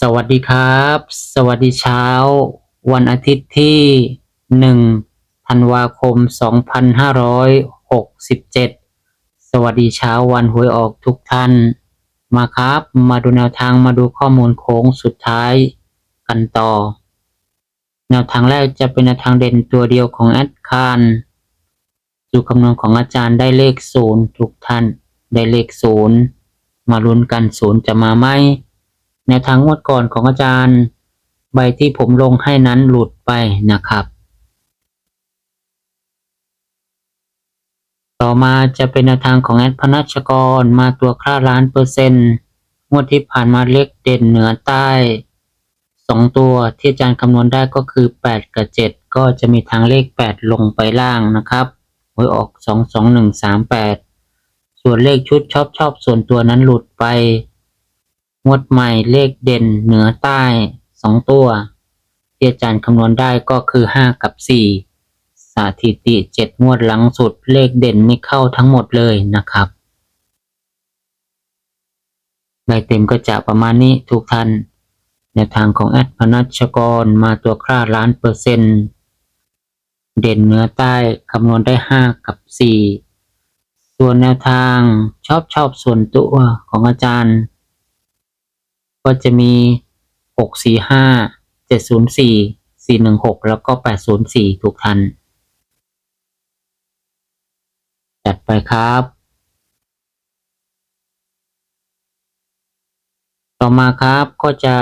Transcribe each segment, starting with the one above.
สวัสดีครับ สวัสดีเช้า วันอาทิตย์ที่หนึ่งธันวาคม 2567 สวัสดีเช้าวันหวยออกทุกท่าน มาครับ มาดูแนวทางมาดูข้อมูลโค้งสุดท้ายกันต่อ แนวทางแรกจะเป็นแนวทางเด่นตัวเดียวของแอดคานสูคำนวณของอาจารย์ได้เลขศูนย์ทุกท่าน ได้เลขศูนย์มาลุ้นกันศูนย์จะมาไหม แนวทางงวดก่อนของอาจารย์ ใบที่ผมลงให้นั้นหลุดไปนะครับ ต่อมาจะเป็นแนวทางของแอดพนัชกรมาตัวค่าล้านเปอร์เซ็นต์งวดที่ผ่านมาเลขเด่นเหนือใต้สองตัวที่อาจารย์คำนวณได้ก็คือ 8 กับ 7 ก็จะมีทางเลข 8 ลงไปล่างนะครับหวยออก 2 2 1 3 8 ส่วนเลขชุดชอบชอบส่วนตัวนั้นหลุดไป งวดใหม่เลขเด่นเหนือใต้สองตัว ที่อาจารย์คำนวณได้ก็คือห้ากับสี่สถิติเจ็ดงวดหลังสุดเลขเด่นนี่เข้าทั้งหมดเลยนะครับใบเต็มก็จะประมาณนี้ทุกท่านในวทางของแอดพนัชกรมาตัวคร่าล้านเปอร์เซ็นต์เด่นเหนือใต้คำนวณได้ห้ากับสี่ส่วนแนวทางชอบชอบส่วนตัวของอาจารย์ ก็จะมี 6 4 5 7 0 4 4 1 6 แล้วก็ 804 ทุกท่านจัดไปครับ ต่อมาครับก็จะ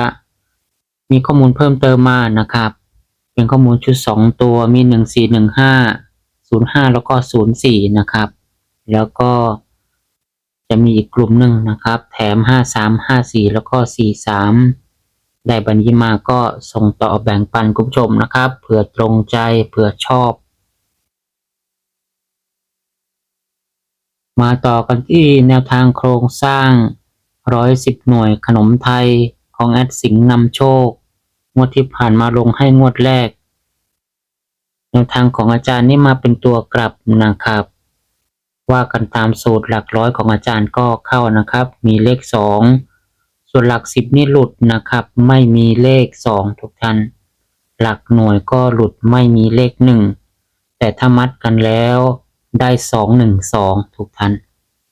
มีข้อมูลเพิ่มเติมมานะครับ เป็นข้อมูลชุด 2 ตัวมี 1 4 1 5 0 5 แล้วก็ 0 4 นะครับ แล้วก็ จะมีอีกกลุ่มหนึ่งนะครับ แถม 5 3 5 4 แล้วก็ 4 3 ได้บัญญีมาก็ส่งต่อแบ่งปันคุณผู้ชมนะครับเผื่อตรงใจเผื่อชอบ มาต่อกันที่แนวทางโครงสร้าง 110 หน่วยขนมไทยของแอดสิงห์นำโชค งวดที่ผ่านมาลงให้งวดแรกแนวทางของอาจารย์นี่มาเป็นตัวกลับนะครับ ว่ากันตามสูตรหลักร้อยของอาจารย์ก็เข้านะครับ มีเลขสองส่วนหลักสิบนี่หลุดนะครับ ไม่มีเลขสองทุกท่าน หลักหน่วยก็หลุดไม่มีเลขหนึ่งแต่ถ้ามัดกันแล้วได้สองหนึ่งสองทุกท่าน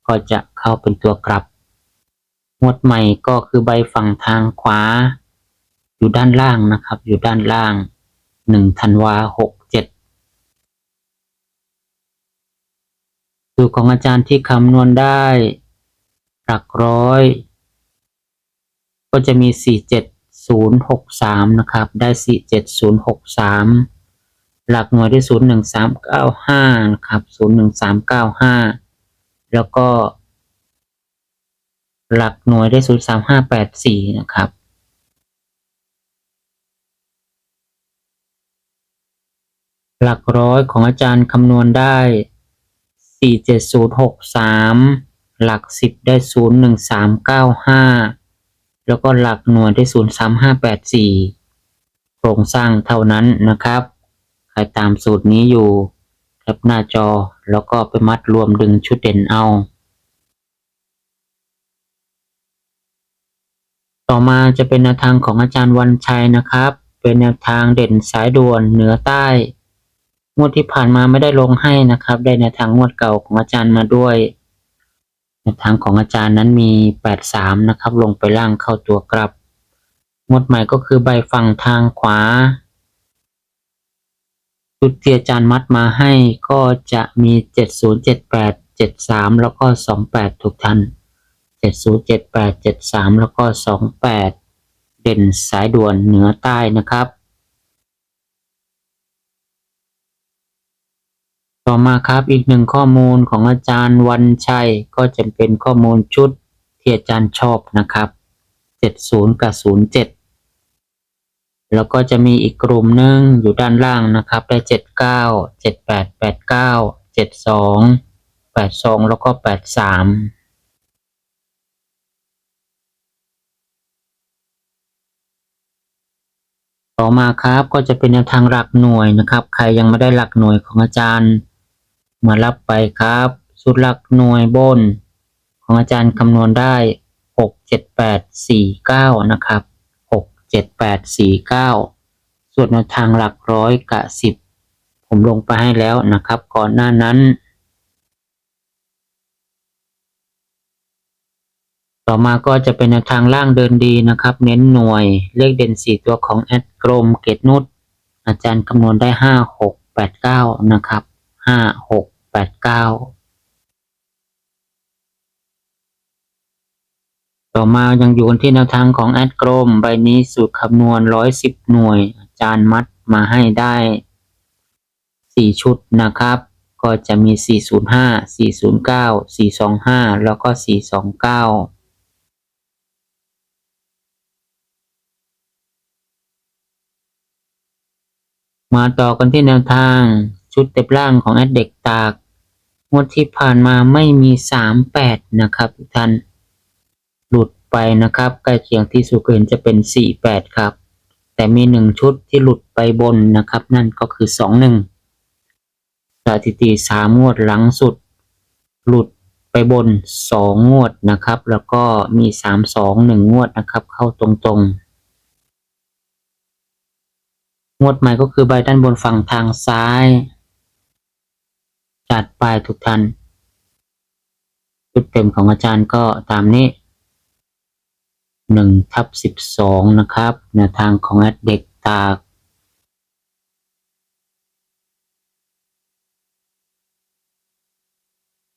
ก็จะเข้าเป็นตัวกลับงวดใหม่ก็คือใบฝั่งทางขวา อยู่ด้านล่างนะครับ อยู่ด้านล่างหนึ่งธันวาหกเจ็ด สูตรของอาจารย์ที่คำนวณได้ หลักร้อย ก็จะมี 47063 นะครับ ได้ 47063 หลักหน่วยได้01395 นะครับ 01395 แล้วก็ หลักหน่วยได้ 03584 นะครับหลักร้อยของอาจารย์คำนวณได้ สี่เจ็ดศูนย์หกสามหลักสิบได้ศูนย์หนึ่งสามเก้าห้าแล้วก็หลักหน่วยได้ศูนย์สามห้าแปดสี่โครงสร้างเท่านั้นนะครับ ใครตามสูตรนี้อยู่แคปหน้าจอแล้วก็ไปมัดรวมดึงชุดเด่นเอา ต่อมาจะเป็นแนวทางของอาจารย์วันชัยนะครับ เป็นแนวทางเด่นสายด่วนเหนือใต้ งวดที่ผ่านมาไม่ได้ลงให้นะครับ ได้ในทางงวดเก่าของอาจารย์มาด้วยในทางของอาจารย์นั้นมี 83 นะครับ ลงไปล่างเข้าตัวกลับ งวดใหม่ก็คือใบฝั่งทางขวาชุดที่อาจารย์มัดมาให้ก็จะมี 7078 73 แล้วก็ 28 ทุกท่าน7078 73 แล้วก็ 28 เด่นสายด่วนเหนือใต้นะครับ ต่อมาจะเป็นแนวทางของอาจารย์วัน ต่อมาครับอีกหนึ่งข้อมูลของอาจารย์วันชัย ก็จะเป็นข้อมูลชุดที่อาจารย์ชอบนะครับ 70 กับ 07 แล้วก็จะมีอีกกลุ่มหนึ่งอยู่ด้านล่างนะครับ ได้ 79 78 89 72 82 แล้วก็ 83ต่อมาครับก็จะเป็นแนวทางหลักหน่วยนะครับ ใครยังไม่ได้หลักหน่วยของอาจารย์ มารับไปครับ สุดหลักหน่วยบน ของอาจารย์คำนวณได้ 6 7 8 4 9 นะครับ 6 7 8 4 9 ส่วนแนวทางหลักร้อยกับ 10 ผมลงไปให้แล้วนะครับ ก่อนหน้านั้น ต่อมาก็จะเป็นแนวทางล่างเดินดีนะครับ เน้นหน่วยเลขเด่น 4 ตัวของแอดกรมเกตนุชอาจารย์คำนวณได้ 5 6 8 9 นะครับ 5 6 8 9ต่อมายังอยู่กันที่แนวทางของแอดกรมใบนี้สูตรคำนวณ110หน่วย อาจารย์มัดมาให้ได้4ชุดนะครับ ก็จะมี 405 409 425 แล้วก็ 429มาต่อกันที่แนวทาง ชุดเต็บล่างของแอดเด็กตากงวดที่ผ่านมาไม่มีสามแปดนะครับทุกท่านหลุดไปนะครับใกล้เคียงที่สุดเห็นจะเป็นสี่แปดครับ แต่มีหนึ่งชุดที่หลุดไปบนนะครับ นั่นก็คือสองหนึ่งสถิติสามงวดหลังสุด หลุดไปบนสองงวดนะครับ แล้วก็มีสามสองหนึ่งงวดนะครับ เข้าตรงๆงวดใหม่ก็คือใบด้านบนฝั่งทางซ้าย จัดไปทุกท่านชุดเต็มของอาจารย์ก็ตามนี้หนึ่งทับสิบสองนะครับแนวทางของแอดเด็กตาก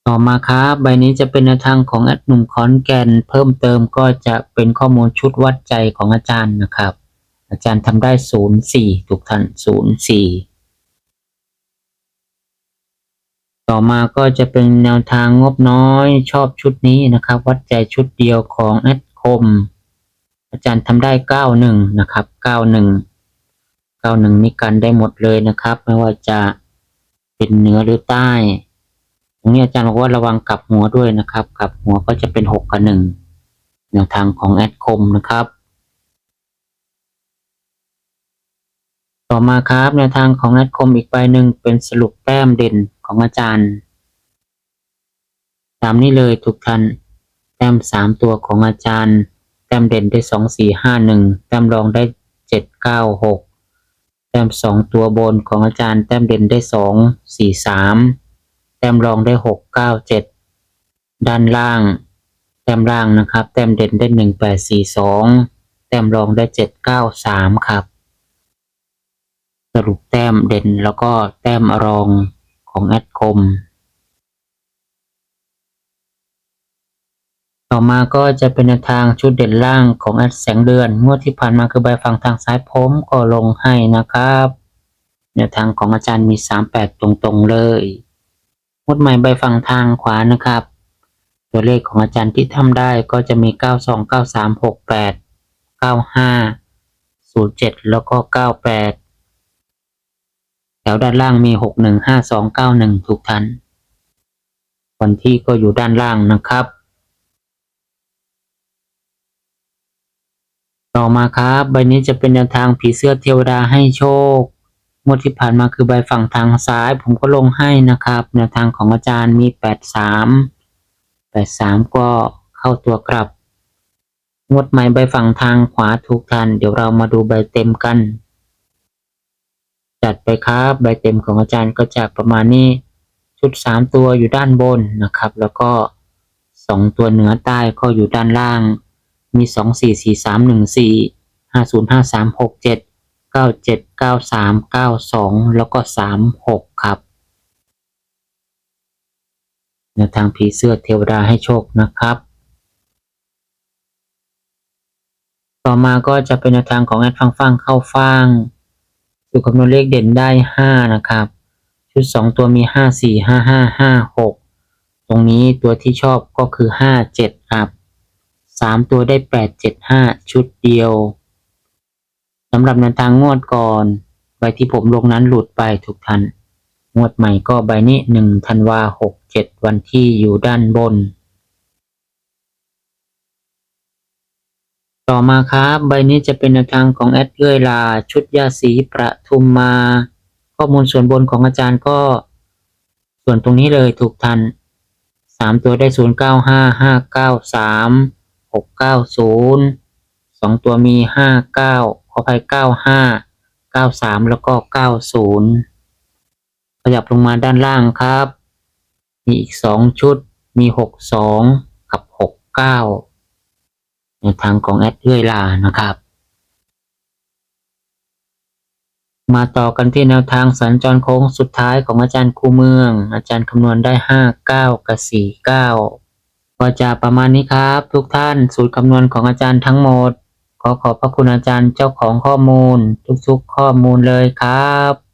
ต่อมาครับใบนี้จะเป็นแนวทางของแอดหนุ่มขอนแก่นเพิ่มเติมก็จะเป็นข้อมูลชุดวัดใจของอาจารย์นะครับ อาจารย์ทำได้ศูนย์สี่ทุกท่านศูนย์สี่ ต่อมาก็จะเป็นแนวทางงบน้อยชอบชุดนี้นะครับ วัดใจชุดเดียวของแอดคม อาจารย์ทำได้เก้าหนึ่งนะครับเก้าหนึ่งเก้าหนึ่งนี่กันได้หมดเลยนะครับ ไม่ว่าจะเป็นเหนือหรือใต้ ตรงนี้อาจารย์บอกว่าระวังกลับหัวด้วยนะครับกลับหัวก็จะเป็นหกกับหนึ่งแนวทางของแอดคมนะครับต่อมาครับแนวทางของแอดคมอีกใบหนึ่งเป็นสรุปแต้มเด่น ของอาจารย์ตามนี้เลยทุกท่านแต้มสามตัวของอาจารย์แต้มเด่นได้สองสี่ห้าหนึ่งแต้มรองได้เจ็ดเก้าหกแต้มสองตัวบนของอาจารย์แต้มเด่นได้สองสี่สามแต้มรองได้หกเก้าเจ็ดด้านล่าง แต้มล่างนะครับ แต้มเด่นได้หนึ่งแปดสี่สองแต้มรองได้เจ็ดเก้าสามครับ สรุปแต้มเด่นแล้วก็แต้มรอง ของแอดคม ต่อมาก็จะเป็นทางชุดเด่นล่างของแอดแสงเดือนงวดที่ผ่านมาคือใบฝั่งทางซ้ายผมก็ลงให้นะครับแนวทางของอาจารย์มี 38 ตรงๆเลยงวดใหม่ใบฝั่งทางขวานะครับ ตัวเลขของอาจารย์ที่ทำได้ก็จะมี 92 93 68 95 07 แล้วก็ 98 แถวด้านล่างมี61 52 91ทุกท่านวันที่ก็อยู่ด้านล่างนะครับ ต่อมาครับ ใบนี้จะเป็นแนวทางผีเสื้อเทวดาให้โชคงวดที่ผ่านมาคือใบฝั่งทางซ้าย ผมก็ลงให้นะครับ แนวทางของอาจารย์มี 83 83 ก็เข้าตัวกลับ งวดใหม่ใบฝั่งทางขวาทุกท่านเดี๋ยวเรามาดูใบเต็มกัน จัดไปครับใบเต็มของอาจารย์ก็จะประมาณนี้ ชุด 3 ตัวอยู่ด้านบนนะครับ แล้วก็ 2 ตัวเหนือใต้ก็อยู่ด้านล่าง มีสองสี่สี่สามหนึ่งสี่ห้าศูนย์ห้าสามหกเจ็ดเก้าเจ็ดเก้าสามเก้าสองแล้วก็สามหกครับแนวทางผีเสื้อเทวดาให้โชคนะครับ ต่อมาก็จะเป็นแนวทางของแอดฟังฟังเข้าฟัง สูตรคำนวณเลขเด่นได้ห้านะครับ ชุดสองตัวมีห้าสี่ห้าห้าห้าหกตรงนี้ตัวที่ชอบก็คือห้าเจ็ดครับสามตัวได้แปดเจ็ดห้าชุดเดียวสำหรับแนวทางงวดก่อนใบที่ผมลงนั้นหลุดไปทุกท่านงวดใหม่ก็ใบนี้หนึ่งธันวาหกเจ็ดวันที่อยู่ด้านบน ต่อมาครับ ใบนี้จะเป็นแนวทางของแอดเอื้อยลา ชุดยาสีประทุมมา ข้อมูลส่วนบนของอาจารย์ก็ ส่วนตรงนี้เลยถูกทันสามตัวได้ศูนย์เก้าห้าห้าเก้าสามหกเก้าศูนย์สองตัวมีห้าเก้าขออภัยเก้าห้าเก้าสามแล้วก็เก้าศูนย์ขยับลงมาด้านล่างครับ มีอีกสองชุดมีหกสองกับหกเก้า ในทางของแอดเอื้อยลานะครับ มาต่อกันที่แนวทางสัญจรโค้งสุดท้ายของอาจารย์คูเมือง อาจารย์คำนวณได้ห้าเก้ากับสี่เก้าก็จะประมาณนี้ครับ ทุกท่านสูตรคำนวณของอาจารย์ทั้งหมด ขอขอบพระคุณอาจารย์เจ้าของข้อมูล ทุกๆข้อมูลเลยครับ